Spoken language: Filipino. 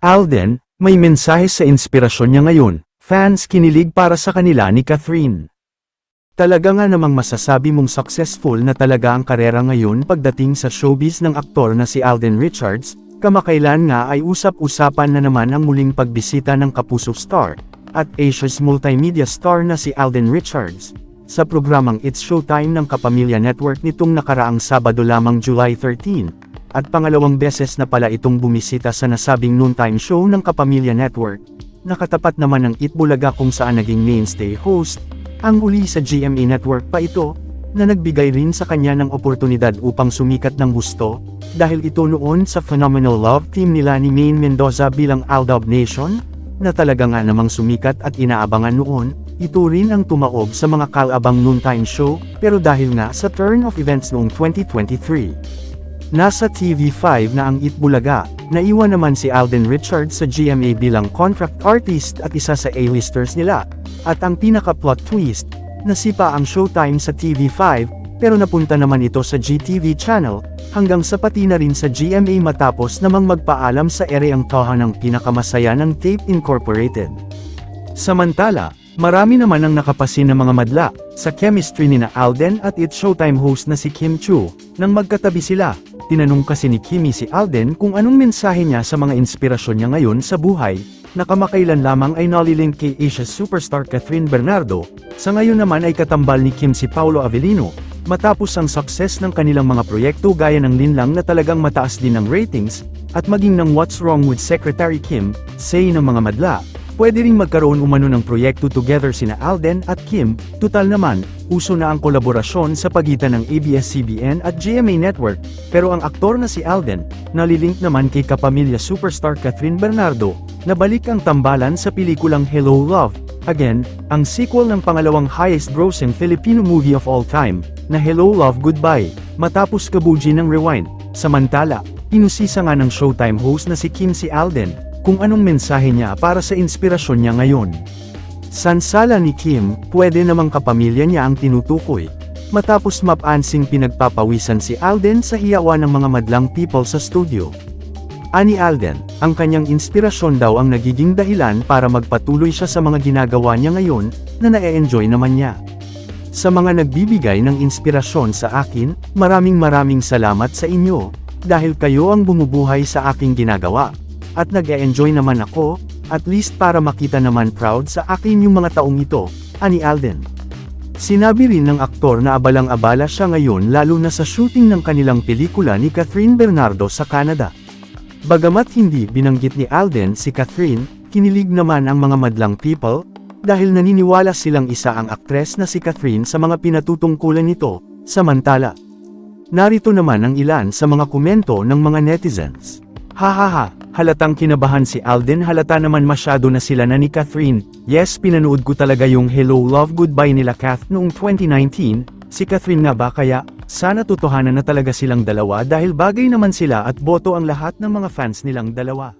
Alden, may mensahe sa inspirasyon niya ngayon, fans kinilig para sa kanila ni Catherine. Talaga nga namang masasabi mong successful na talaga ang karera ngayon pagdating sa showbiz ng aktor na si Alden Richards, kamakailan nga ay usap-usapan na naman ang muling pagbisita ng Kapuso star, at Asia's multimedia star na si Alden Richards, sa programang It's Showtime ng Kapamilya Network nitong nakaraang Sabado lamang July 13, at pangalawang beses na pala itong bumisita sa nasabing noontime show ng Kapamilya Network, nakatapat naman ng Itbulaga kung saan naging mainstay host, ang uli sa GMA Network pa ito, na nagbigay rin sa kanya ng oportunidad upang sumikat ng gusto, dahil ito noon sa phenomenal love team nila ni Maine Mendoza bilang Aldab Nation, na talaga nga namang sumikat at inaabangan noon, ito rin ang tumaob sa mga kalabang noontime show, pero dahil nga sa turn of events noong 2023. Nasa TV5 na ang Itbulaga, naiwan naman si Alden Richards sa GMA bilang contract artist at isa sa A-listers nila, at ang pinaka-plot twist, nasipa ang showtime sa TV5, pero napunta naman ito sa GTV channel, hanggang sa pati na rin sa GMA matapos namang magpaalam sa ere ang toha ng pinakamasaya ng Tape Incorporated. Samantala, marami naman ang nakapasin ng mga madla, sa chemistry ni na Alden at It's Showtime host na si Kim Chu, nang magkatabi sila, tinanong kasi ni Kimi si Alden kung anong mensahe niya sa mga inspirasyon niya ngayon sa buhay, na kamakailan lamang ay nalilink kay Asia's superstar Catherine Bernardo, sa ngayon naman ay katambal ni Kim si Paulo Avellino, matapos ang success ng kanilang mga proyekto gaya ng linlang na talagang mataas din ng ratings, at maging ng What's Wrong with Secretary Kim, say ng mga madla, pwede ring magkaroon umano ng proyekto together sina Alden at Kim, tutal naman, uso na ang kolaborasyon sa pagitan ng ABS-CBN at GMA Network, pero ang aktor na si Alden, nalilink naman kay kapamilya superstar Catherine Bernardo, na balik ang tambalan sa pelikulang Hello Love, again, ang sequel ng pangalawang highest-grossing Filipino movie of all time, na Hello Love Goodbye, matapos kabuji ng Rewind. Samantala, inusisa nga ng Showtime host na si Kim si Alden, kung anong mensahe niya para sa inspirasyon niya ngayon. Sansala ni Kim, pwede namang kapamilya niya ang tinutukoy. Matapos mapansing pinagpapawisan si Alden sa hiyawa ng mga madlang people sa studio. Ani Alden, ang kanyang inspirasyon daw ang nagiging dahilan para magpatuloy siya sa mga ginagawa niya ngayon, na na-enjoy naman niya. Sa mga nagbibigay ng inspirasyon sa akin, maraming maraming salamat sa inyo, dahil kayo ang bumubuhay sa aking ginagawa. At nag-e-enjoy naman ako, at least para makita naman proud sa akin yung mga taong ito, ani Alden. Sinabi rin ng aktor na abalang-abala siya ngayon lalo na sa shooting ng kanilang pelikula ni Catherine Bernardo sa Canada. Bagamat hindi binanggit ni Alden si Catherine, kinilig naman ang mga madlang people, dahil naniniwala silang isa ang aktres na si Catherine sa mga pinatutungkulan nito, samantala. Narito naman ang ilan sa mga komento ng mga netizens. Hahaha, halatang kinabahan si Alden halata naman masyado na sila na ni Catherine, yes pinanood ko talaga yung Hello Love Goodbye nila Kath noong 2019, si Catherine nga ba? Kaya, sana totohanan na talaga silang dalawa dahil bagay naman sila at boto ang lahat ng mga fans nilang dalawa.